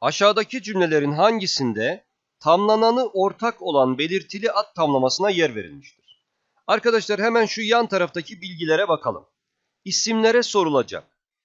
Aşağıdaki cümlelerin hangisinde tamlananı ortak olan belirtili ad tamlamasına yer verilmiştir? Arkadaşlar hemen şu yan taraftaki bilgilere bakalım. İsimlere sorulacak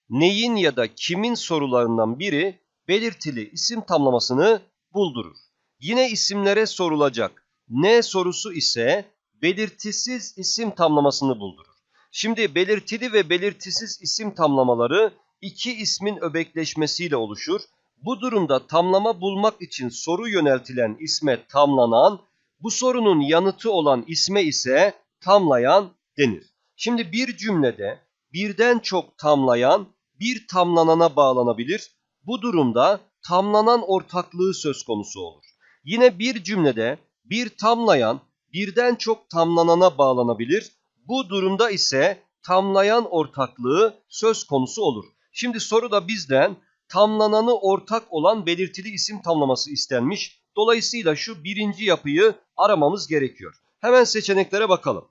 neyin ya da kimin sorularından biri belirtili isim tamlamasını buldurur. Yine isimlere sorulacak ne sorusu ise belirtisiz isim tamlamasını buldurur. Şimdi belirtili ve belirtisiz isim tamlamaları iki ismin öbekleşmesiyle oluşur. Bu durumda tamlama bulmak için soru yöneltilen isme tamlanan, bu sorunun yanıtı olan isme ise tamlayan denir. Şimdi bir cümlede birden çok tamlayan bir tamlanana bağlanabilir. Bu durumda tamlanan ortaklığı söz konusu olur. Yine bir cümlede bir tamlayan birden çok tamlanana bağlanabilir. Bu durumda ise tamlayan ortaklığı söz konusu olur. Şimdi soruda bizden tamlananı ortak olan belirtili isim tamlaması istenmiş. Dolayısıyla şu birinci yapıyı aramamız gerekiyor. Hemen seçeneklere bakalım.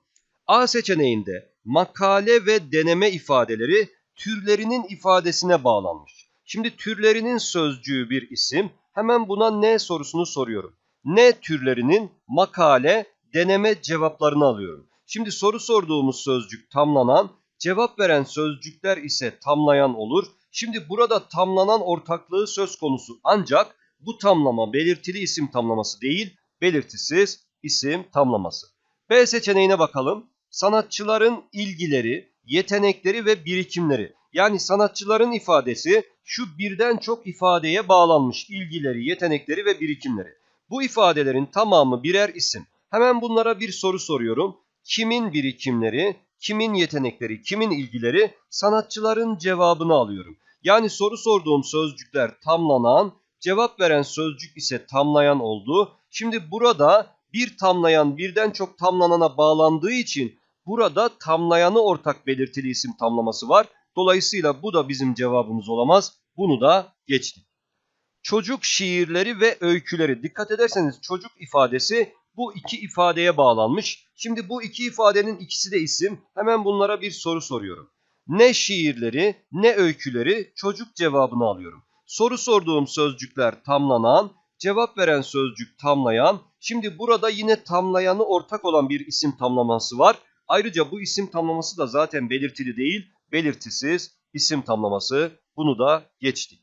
A seçeneğinde makale ve deneme ifadeleri türlerinin ifadesine bağlanmış. Şimdi türlerinin sözcüğü bir isim. Hemen buna ne sorusunu soruyorum. Ne türlerinin makale, deneme cevaplarını alıyorum. Şimdi soru sorduğumuz sözcük tamlanan, cevap veren sözcükler ise tamlayan olur. Şimdi burada tamlanan ortaklığı söz konusu ancak bu tamlama belirtili isim tamlaması değil, belirtisiz isim tamlaması. B seçeneğine bakalım. Sanatçıların ilgileri, yetenekleri ve birikimleri. Yani sanatçıların ifadesi şu birden çok ifadeye bağlanmış ilgileri, yetenekleri ve birikimleri. Bu ifadelerin tamamı birer isim. Hemen bunlara bir soru soruyorum. Kimin birikimleri, kimin yetenekleri, kimin ilgileri sanatçıların cevabını alıyorum. Yani soru sorduğum sözcükler tamlanan, cevap veren sözcük ise tamlayan oldu. Şimdi burada bir tamlayan birden çok tamlanana bağlandığı için burada tamlayanı ortak belirtili isim tamlaması var. Dolayısıyla bu da bizim cevabımız olamaz. Bunu da geçtik. Çocuk şiirleri ve öyküleri. Dikkat ederseniz çocuk ifadesi bu iki ifadeye bağlanmış. Şimdi bu iki ifadenin ikisi de isim. Hemen bunlara bir soru soruyorum. Ne şiirleri ne öyküleri çocuk cevabını alıyorum. Soru sorduğum sözcükler tamlanan, cevap veren sözcük tamlayan. Şimdi burada yine tamlayanı ortak olan bir isim tamlaması var. Ayrıca bu isim tamlaması da zaten belirtili değil, belirtisiz isim tamlaması. Bunu da geçtik.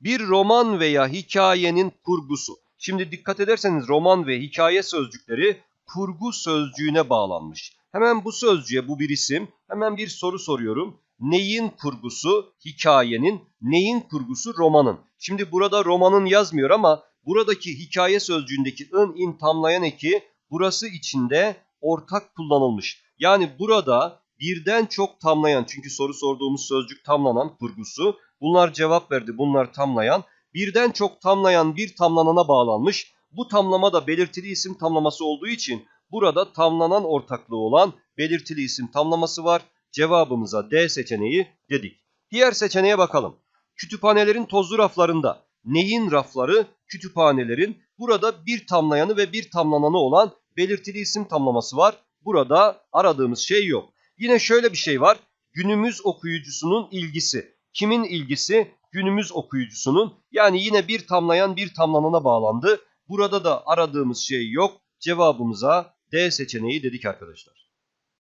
Bir roman veya hikayenin kurgusu. Şimdi dikkat ederseniz roman ve hikaye sözcükleri kurgu sözcüğüne bağlanmış. Hemen bu sözcüğe bu bir isim. Hemen bir soru soruyorum. Neyin kurgusu hikayenin, neyin kurgusu romanın? Şimdi burada romanın yazmıyor ama buradaki hikaye sözcüğündeki ın in tamlayan eki burası içinde ortak kullanılmış. Yani burada birden çok tamlayan çünkü soru sorduğumuz sözcük tamlanan kurgusu. Bunlar cevap verdi bunlar tamlayan. Birden çok tamlayan bir tamlanana bağlanmış. Bu tamlama da belirtili isim tamlaması olduğu için burada tamlanan ortaklığı olan belirtili isim tamlaması var. Cevabımıza D seçeneği dedik. Diğer seçeneğe bakalım. Kütüphanelerin tozlu raflarında neyin rafları? Kütüphanelerin. Burada bir tamlayanı ve bir tamlananı olan belirtili isim tamlaması var. Burada aradığımız şey yok. Yine şöyle bir şey var. Günümüz okuyucusunun ilgisi. Kimin ilgisi? Günümüz okuyucusunun. Yani yine bir tamlayan bir tamlanana bağlandı. Burada da aradığımız şey yok. Cevabımıza D seçeneği dedik arkadaşlar.